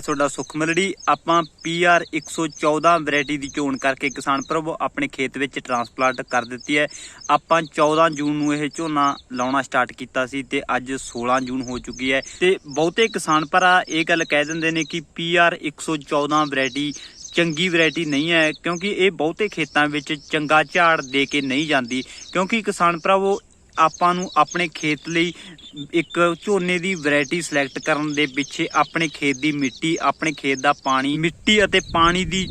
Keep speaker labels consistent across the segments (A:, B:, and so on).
A: ਤੁਹਾਡਾ ਸੁਖ ਮਲੜੀ ਆਪਾਂ PR 114 ਵੈਰਾਈਟੀ ਦੀ ਚੋਣ ਕਰਕੇ ਕਿਸਾਨ ਪ੍ਰਭੂ ਆਪਣੇ ਖੇਤ ਵਿੱਚ ਟਰਾਂਸਪਲਾਂਟ ਕਰ ਦਿੱਤੀ ਹੈ। ਆਪਾਂ 14 ਜੂਨ ਨੂੰ ਇਹ ਝੋਨਾ ਲਾਉਣਾ ਸਟਾਰਟ ਕੀਤਾ ਸੀ ਤੇ ਅੱਜ 16 ਜੂਨ ਹੋ ਚੁੱਕੀ ਹੈ। ਤੇ ਬਹੁਤੇ ਕਿਸਾਨ ਭਰਾ ਇਹ ਗੱਲ ਕਹਿ ਦਿੰਦੇ ਨੇ ਕਿ PR 114 ਵੈਰਾਈਟੀ ਚੰਗੀ ਵੈਰਾਈਟੀ ਨਹੀਂ ਹੈ, ਕਿਉਂਕਿ ਇਹ ਬਹੁਤੇ ਖੇਤਾਂ ਵਿੱਚ ਚੰਗਾ ਝਾੜ ਦੇ ਕੇ ਨਹੀਂ ਜਾਂਦੀ। ਕਿਉਂਕਿ ਕਿਸਾਨ ਭਰਾਵੋ ਆਪਾਂ ਨੂੰ ਆਪਣੇ ਖੇਤ ਲਈ ਇੱਕ ਝੋਨੇ ਦੀ ਵੈਰਾਈਟੀ ਸਿਲੈਕਟ ਕਰਨ ਦੇ ਪਿੱਛੇ ਆਪਣੇ ਖੇਤ ਦੀ ਮਿੱਟੀ, ਆਪਣੇ ਖੇਤ ਦਾ ਪਾਣੀ, ਮਿੱਟੀ ਅਤੇ ਪਾਣੀ ਦੀ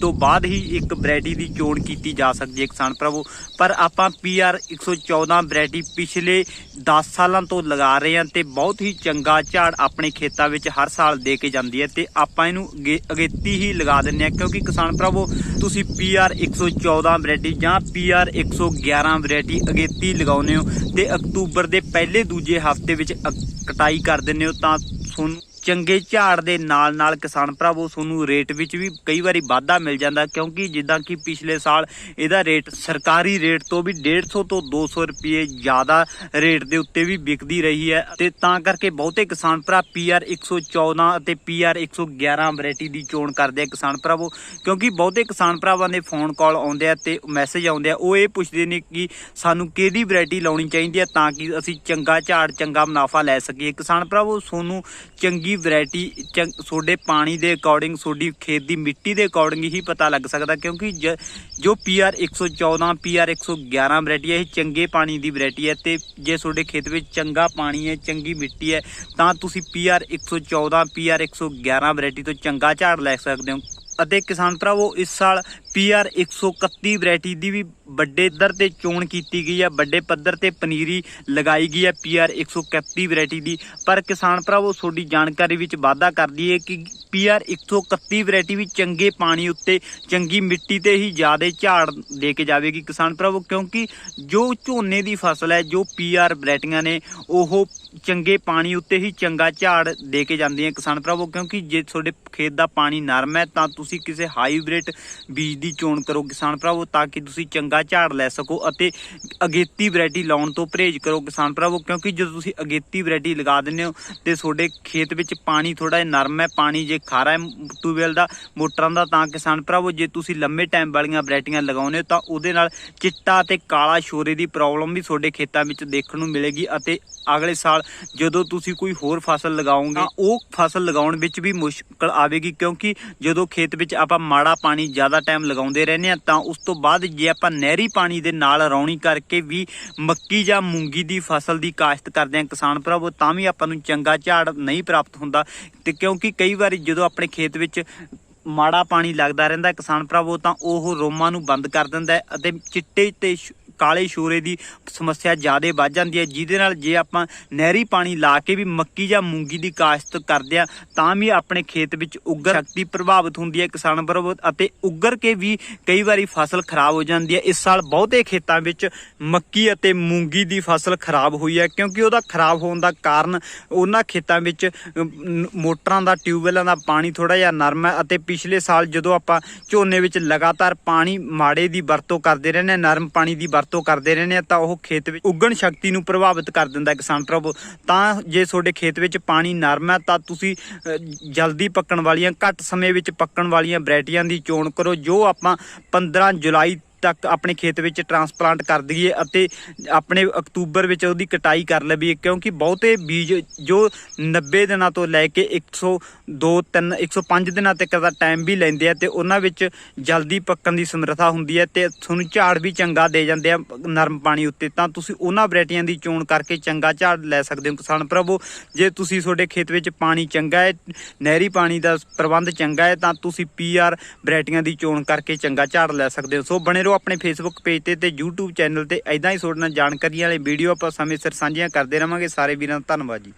A: ਤੋਂ ਬਾਅਦ ਹੀ ਇੱਕ ਵੈਰਾਈਟੀ ਦੀ ਚੋਣ ਕੀਤੀ ਜਾ ਸਕਦੀ ਹੈ ਕਿਸਾਨ ਭਰਾਵੋ ਪਰ ਆਪਾਂ PR 114 ਵੈਰਾਈਟੀ ਪਿਛਲੇ 10 ਸਾਲਾਂ ਤੋਂ ਲਗਾ ਰਹੇ ਹਾਂ ਤੇ ਬਹੁਤ ਹੀ ਚੰਗਾ ਝਾੜ ਆਪਣੇ ਖੇਤਾਂ ਵਿੱਚ ਹਰ ਸਾਲ ਦੇ ਕੇ ਜਾਂਦੀ ਹੈ ਤੇ ਆਪਾਂ ਇਹਨੂੰ ਅਗੇ- ਅਗੇਤੀ ਹੀ ਲਗਾ ਦਿੰਦੇ ਹਾਂ ਕਿਉਂਕਿ ਕਿਸਾਨ ਭਰਾਵੋ ਤੁਸੀਂ PR 114 ਵੈਰਾਈਟੀ ਜਾਂ PR 111 ਵੈਰਾਈਟੀ ਅਗੇਤੀ ਲਗਾਉਂਦੇ ਹੋ ਤੇ ਅਕਤੂਬਰ ਦੇ ਪਹਿਲੇ ਦੂਜੇ ਹਫ਼ਤੇ ਵਿੱਚ ਅਕ- ਕਟਾਈ ਕਰ ਦਿੰਦੇ ਹੋ ਤਾਂ ਤੁਹਾਨੂੰ ਚੰਗੇ ਝਾੜ ਦੇ ਨਾਲ ਨਾਲ ਕਿਸਾਨ ਭਰਾਵੋ, ਤੁਹਾਨੂੰ ਰੇਟ ਵਿੱਚ ਵੀ ਕਈ ਵਾਰੀ ਵਾਧਾ ਮਿਲ ਜਾਂਦਾ ਕਿਉਂਕਿ ਜਿੱਦਾਂ ਕਿ ਪਿਛਲੇ ਸਾਲ ਇਹਦਾ ਰੇਟ ਸਰਕਾਰੀ ਰੇਟ ਤੋਂ ਵੀ 150 ਤੋਂ 200 ਰੁਪਏ ਜ਼ਿਆਦਾ ਰੇਟ ਦੇ ਉੱਤੇ ਵੀ ਵਿਕਦੀ ਰਹੀ ਹੈ ਤੇ ਤਾਂ ਕਰਕੇ ਬਹੁਤੇ ਕਿਸਾਨ ਭਰਾ PR 114 ਅਤੇ PR 111 ਵੈਰਾਈਟੀ ਦੀ ਚੋਣ ਕਰਦੇ ਆ ਕਿਸਾਨ ਭਰਾਵੋ, ਕਿਉਂਕਿ ਬਹੁਤੇ ਕਿਸਾਨ ਭਰਾਵਾਂ ਦੇ ਫੋਨ ਕਾਲ ਆਉਂਦੇ ਆ ਤੇ ਮੈਸੇਜ ਆਉਂਦੇ ਆ, ਉਹ ਇਹ ਪੁੱਛਦੇ ਨੇ ਕਿ ਸਾਨੂੰ ਕਿਹੜੀ ਵੈਰਾਈਟੀ ਲਾਉਣੀ ਚਾਹੀਦੀ ਹੈ ਤਾਂ ਕਿ ਅਸੀਂ ਚੰਗਾ ਝਾੜ, ਚੰਗਾ ਮੁਨਾਫਾ ਲੈ ਸਕੀਏ। ਕਿਸਾਨ ਭਰਾਵੋ, ਤੁਹਾਨੂੰ ਚੰਗੀ ਵੈਰਾਈਟੀ ਤੁਹਾਡੇ ਪਾਣੀ ਦੇ ਅਕੋਰਡਿੰਗ ਤੁਹਾਡੀ ਖੇਤ ਦੀ ਮਿੱਟੀ ਦੇ ਅਕੋਰਡਿੰਗ ਹੀ ਪਤਾ ਲੱਗ ਸਕਦਾ ਕਿਉਂਕਿ ਜ- ਜੋ PR 114 PR 111 ਵੈਰਾਈਟੀ ਹੈ, ਇਹ ਚੰਗੇ ਪਾਣੀ ਦੀ ਵੈਰਾਈਟੀ ਹੈ ਤੇ ਜੇ ਤੁਹਾਡੇ ਖੇਤ ਵਿੱਚ ਚੰਗਾ ਪਾਣੀ ਹੈ, ਚੰਗੀ ਮਿੱਟੀ ਹੈ, ਤਾਂ ਤੁਸੀਂ PR 114 PR 111 ਵੈਰਾਈਟੀ ਤੋਂ ਚੰਗਾ ਝਾੜ ਲੈ ਸਕਦੇ ਹੋ। ਅਤੇ ਕਿਸਾਨ ਭਰਾਵੋ, ਇਸ ਸਾਲ PR 131 ਵੈਰਾਈਟੀ ਦੀ ਵੀ ਵੱਡੇ ਦਰ ਤੇ ਚੋਣ ਕੀਤੀ ਗਈ ਹੈ ਵੱਡੇ ਪੱਧਰ ਤੇ ਪਨੀਰੀ ਲਗਾਈ ਗਈ ਹੈ PR 131 ਵੈਰਾਈਟੀ ਦੀ। ਪਰ ਕਿਸਾਨ ਭਰਾਵੋ, ਤੁਹਾਡੀ ਜਾਣਕਾਰੀ ਵਿੱਚ ਵਾਧਾ ਕਰਦੀ ਹੈ ਕਿ PR 131 ਵੈਰਾਈਟੀ ਵੀ ਚੰਗੇ ਪਾਣੀ ਉੱਤੇ, ਚੰਗੀ ਮਿੱਟੀ ਤੇ ਹੀ ਜ਼ਿਆਦਾ ਝਾੜ ਦੇ ਕੇ ਜਾਵੇਗੀ ਕਿਸਾਨ ਭਰਾਵੋ, ਕਿਉਂਕਿ ਜੋ ਝੋਨੇ ਦੀ ਫਸਲ ਹੈ, ਜੋ PR ਵੈਰਾਈਟੀਆਂ ਨੇ, ਉਹ ਚੰਗੇ ਪਾਣੀ ਉੱਤੇ ਹੀ ਚੰਗਾ ਝਾੜ ਦੇ ਕੇ ਜਾਂਦੀਆਂ ਕਿਸਾਨ ਭਰਾਵੋ, ਕਿਉਂਕਿ ਜੇ ਤੁਹਾਡੇ ਖੇਤ ਦਾ ਪਾਣੀ ਨਰਮ ਹੈ, ਤਾਂ ਤੁਸੀਂ ਕਿਸੇ ਹਾਈਬ੍ਰਿਡ ਬੀਜ ਦੀ ਚੋਣ ਕਰੋ ਕਿਸਾਨ ਭਰਾਵੋ, ਤਾਂ ਕਿ ਤੁਸੀਂ ਚੰਗਾ ਝਾੜ ਲੈ ਸਕੋ ਅਤੇ ਅਗੇਤੀ ਵੈਰਾਈਟੀ ਲਾਉਣ ਤੋਂ ਪਰਹੇਜ਼ ਕਰੋ ਕਿਸਾਨ ਭਰਾਵੋ ਕਿਉਂਕਿ ਜਦੋਂ ਤੁਸੀਂ ਅਗੇਤੀ ਵੈਰਾਈਟੀ ਲਗਾ ਦਿੰਦੇ ਹੋ ਤੇ ਤੁਹਾਡੇ ਖੇਤ ਵਿੱਚ ਪਾਣੀ ਥੋੜਾ ਜਿਹਾ ਨਰਮ ਹੈ ਪਾਣੀ ਜੇ ਖਾਰਾ ਹੈ ਟੂਬਵੈਲ ਦਾ ਮੋਟਰਾਂ ਦਾ ਤਾਂ ਕਿਸਾਨ ਭਰਾਵੋ ਜੇ ਤੁਸੀਂ ਲੰਮੇ ਟਾਈਮ ਵਾਲੀਆਂ ਵੈਰਾਈਟੀਆਂ ਲਗਾਉਂਦੇ ਹੋ ਤਾਂ ਉਹਦੇ ਨਾਲ ਚਿੱਟਾ ਤੇ ਕਾਲਾ ਸ਼ੋਰੇ ਦੀ ਪ੍ਰੋਬਲਮ ਵੀ ਤੁਹਾਡੇ ਖੇਤਾਂ ਵਿੱਚ ਦੇਖਣ ਨੂੰ ਮਿਲੇਗੀ ਅਤੇ ਅਗਲੇ ਸਾਲ ਜਦੋਂ ਤੁਸੀਂ ਕੋਈ ਹੋਰ ਫਸਲ ਲਗਾਓਗੇ ਉਹ ਫਸਲ ਲਗਾਉਣ ਵਿੱਚ ਵੀ ਮੁਸ਼ਕਲ ਆਵੇਗੀ ਕਿਉਂਕਿ ਜਦੋਂ ਖੇਤ ਵਿੱਚ ਆਪਾਂ ਮਾੜਾ ਪਾਣੀ ਜ਼ਿਆਦਾ ਟਾਈਮ ਲਗਾਉਂਦੇ ਰਹਿੰਦੇ ਆ ਤਾਂ ਉਸ ਤੋਂ ਬਾਅਦ ਜੇ ਆਪਾਂ ਨਹਿਰੀ ਪਾਣੀ ਦੇ ਨਾਲ ਰੌਣੀ ਕਰਕੇ ਵੀ ਮੱਕੀ ਜਾਂ ਮੂੰਗੀ ਦੀ ਫਸਲ ਦੀ ਕਾਸ਼ਤ ਕਰਦੇ ਆ ਕਿਸਾਨ ਭਰਾਵੋ, ਤਾਂ ਵੀ ਆਪਾਂ ਨੂੰ ਚੰਗਾ ਝਾੜ ਨਹੀਂ ਪ੍ਰਾਪਤ ਹੁੰਦਾ। ਤੇ ਕਿਉਂਕਿ ਕਈ ਵਾਰੀ ਜਦੋਂ ਆਪਣੇ ਖੇਤ ਵਿੱਚ ਮਾੜਾ ਪਾਣੀ ਲੱਗਦਾ ਰਹਿੰਦਾ ਕਿਸਾਨ ਭਰਾਵੋ, ਤਾਂ ਉਹ ਰੋਮਾਂ ਨੂੰ ਬੰਦ ਕਰ ਦਿੰਦਾ ਅਤੇ ਚਿੱਟੇ ਤੇ ਸ਼- ਕਾਲੇ ਸ਼ੋਰੇ ਦੀ ਸਮੱਸਿਆ ਜ਼ਿਆਦਾ ਵੱਧ ਜਾਂਦੀ ਹੈ, ਜਿਹਦੇ ਨਾਲ ਜੇ ਆਪਾਂ ਨਹਿਰੀ ਪਾਣੀ ਲਾ ਕੇ ਵੀ ਮੱਕੀ ਜਾਂ ਮੂੰਗੀ ਦੀ ਕਾਸ਼ਤ ਕਰਦੇ ਆ ਤਾਂ ਵੀ ਆਪਣੇ ਖੇਤ ਵਿੱਚ ਉਗਰ ਸ਼ਕਤੀ ਪ੍ਰਭਾਵਿਤ ਹੁੰਦੀ ਹੈ, ਕਿਸਾਨ ਭਰਾਵੋ ਅਤੇ ਉਗਰ ਕੇ ਵੀ ਕਈ ਵਾਰੀ ਫਸਲ ਖਰਾਬ ਹੋ ਜਾਂਦੀ ਹੈ। ਇਸ ਸਾਲ ਬਹੁਤੇ ਖੇਤਾਂ ਵਿੱਚ ਮੱਕੀ ਅਤੇ ਮੂੰਗੀ ਦੀ ਫਸਲ ਖਰਾਬ ਹੋਈ ਹੈ, ਕਿਉਂਕਿ ਉਹਦਾ ਖਰਾਬ ਹੋਣ ਦਾ ਕਾਰਨ ਉਹਨਾਂ ਖੇਤਾਂ ਵਿੱਚ ਮੋਟਰਾਂ ਦਾ, ਟਿਊਬਵੈਲਾਂ ਦਾ ਪਾਣੀ ਥੋੜਾ ਜਿਹਾ ਨਰਮ ਹੈ ਅਤੇ ਪਿਛਲੇ ਸਾਲ ਜਦੋਂ ਆਪਾਂ ਝੋਨੇ ਵਿੱਚ ਲਗਾਤਾਰ ਪਾਣੀ ਮਾੜੇ ਦੀ ਵਰਤੋਂ ਕਰਦੇ ਰਹਿੰਦੇ ਹਾਂ, ਨਰਮ ਪਾਣੀ ਦੀ ਵਰਤੋਂ ਕਰਦੇ ਰਹਿੰਦੇ ਹਾਂ ਤਾਂ ਉਹ ਖੇਤ ਵਿੱਚ ਉਗਣ ਸ਼ਕਤੀ ਨੂੰ ਪ੍ਰਭਾਵਿਤ ਕਰ ਦਿੰਦਾ ਕਿਸਾਨ ਪ੍ਰਭੂ। ਤਾਂ ਜੇ ਤੁਹਾਡੇ ਖੇਤ ਵਿੱਚ ਪਾਣੀ ਨਰਮ ਹੈ ਤਾਂ ਤੁਸੀਂ ਜਲਦੀ ਪੱਕਣ ਵਾਲੀਆਂ, ਘੱਟ ਸਮੇਂ ਵਿੱਚ ਪੱਕਣ ਵਾਲੀਆਂ ਵੈਰਾਈਟੀਆਂ ਦੀ ਚੋਣ ਕਰੋ, ਜੋ ਆਪਾਂ 15 ਜੁਲਾਈ ਤੱਕ ਆਪਣੇ ਖੇਤ ਵਿੱਚ ਟਰਾਂਸਪਲਾਂਟ ਕਰ ਦਈਏ ਅਤੇ ਆਪਣੇ ਅਕਤੂਬਰ ਵਿੱਚ ਉਹਦੀ ਕਟਾਈ ਕਰ ਲਵੀਏ, ਕਿਉਂਕਿ ਬਹੁਤੇ ਬੀਜ ਜੋ 90 ਦਿਨਾਂ ਤੋਂ ਲੈ ਕੇ 102 3 105 ਦਿਨਾਂ ਤੱਕ ਦਾ ਟਾਈਮ ਵੀ ਲੈਂਦੇ ਆ ਤੇ ਉਹਨਾਂ ਵਿੱਚ ਜਲਦੀ ਪੱਕਣ ਦੀ ਸਮਰੱਥਾ ਹੁੰਦੀ ਹੈ ਤੇ ਤੁਹਾਨੂੰ ਝਾੜ ਵੀ ਚੰਗਾ ਦੇ ਜਾਂਦੇ ਆ ਨਰਮ ਪਾਣੀ ਉੱਤੇ, ਤਾਂ ਤੁਸੀਂ ਉਹਨਾਂ ਵੈਰਾਈਟੀਆਂ ਦੀ ਚੋਣ ਕਰਕੇ ਚੰਗਾ ਝਾੜ ਲੈ ਸਕਦੇ ਹੋ ਕਿਸਾਨ ਪ੍ਰਭੂ। ਜੇ ਤੁਸੀਂ ਤੁਹਾਡੇ ਖੇਤ ਵਿੱਚ ਪਾਣੀ ਚੰਗਾ ਹੈ, ਨਹਿਰੀ ਪਾਣੀ ਦਾ ਪ੍ਰਬੰਧ ਚੰਗਾ ਹੈ, ਤਾਂ ਤੁਸੀਂ ਪੀਆਰ ਵੈਰਾਈਟੀਆਂ ਦੀ ਚੋਣ ਕਰਕੇ ਚੰਗਾ ਝਾੜ ਲੈ ਸਕਦੇ ਹੋ। ਸੋ ਬਣੇ ਰਹੋ ਆਪਣੇ ਫੇਸਬੁੱਕ ਪੇਜ ਤੇ ਤੇ YouTube ਚੈਨਲ ਤੇ ਐਦਾਂ ਹੀ ਤੁਹਾਡੇ ਨਾਲ ਜਾਣਕਾਰੀਆਂ ਵਾਲੇ ਵੀਡੀਓ ਆਪਾਂ ਸਮੇਂ ਸਿਰ ਸਾਂਝੀਆਂ ਕਰਦੇ ਰਵਾਂਗੇ। ਸਾਰੇ ਵੀਰਾਂ ਦਾ ਧੰਨਵਾਦ ਜੀ।